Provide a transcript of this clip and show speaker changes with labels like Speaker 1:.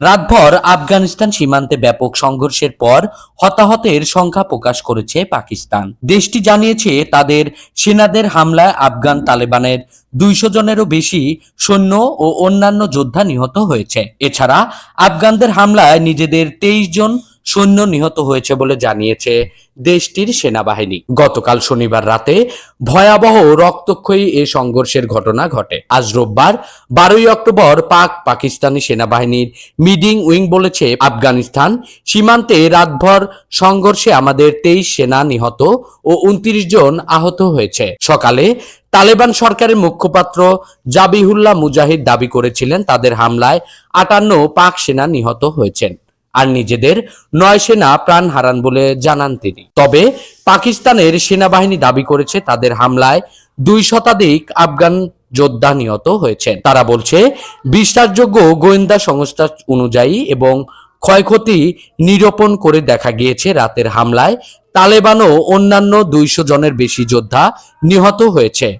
Speaker 1: রাতভর আফগানিস্তান সীমান্তে ব্যাপক সংঘর্ষের পর হতাহতের সংখ্যা প্রকাশ করেছে পাকিস্তান। দেশটি জানিয়েছে, তাদের সেনাদের হামলায় আফগান তালেবানের দুইশো জনেরও বেশি সৈন্য ও অন্যান্য যোদ্ধা নিহত হয়েছে। এছাড়া আফগানদের হামলায় নিজেদের তেইশ জন সৈন্য নিহত হয়েছে বলে জানিয়েছে দেশটির সেনাবাহিনী। গতকাল শনিবার রাতে ভয়াবহ রক্তক্ষয়ী এ সংঘর্ষের ঘটনা ঘটে। আজ রোববার বারোই অক্টোবর পাক পাকিস্তানি সেনাবাহিনীর মিডিং উইং বলেছে, আফগানিস্তান সীমান্তে রাতভর সংঘর্ষে আমাদের তেইশ সেনা নিহত ও উনত্রিশ জন আহত হয়েছে। সকালে তালেবান সরকারের মুখপাত্র জাবিহুল্লাহ মুজাহিদ দাবি করেছিলেন, তাদের হামলায় আটান্ন পাক সেনা নিহত হয়েছেন। আর নিজেদের নয় সেনা প্রাণ হারান বলে জানান তিনি। তবে পাকিস্তানের সেনাবাহিনী দাবি করেছে তাদের হামলায় দুই শতাধিক আফগান যোদ্ধা নিহত হয়েছেন। তারা বলছে, বিশ্বাসযোগ্য গোয়েন্দা সংস্থা অনুযায়ী এবং ক্ষয়ক্ষতি নিরূপণ করে দেখা গিয়েছে রাতের হামলায়। তালেবান ও অন্যান্য দুইশো জনের বেশি যোদ্ধা নিহত হয়েছে।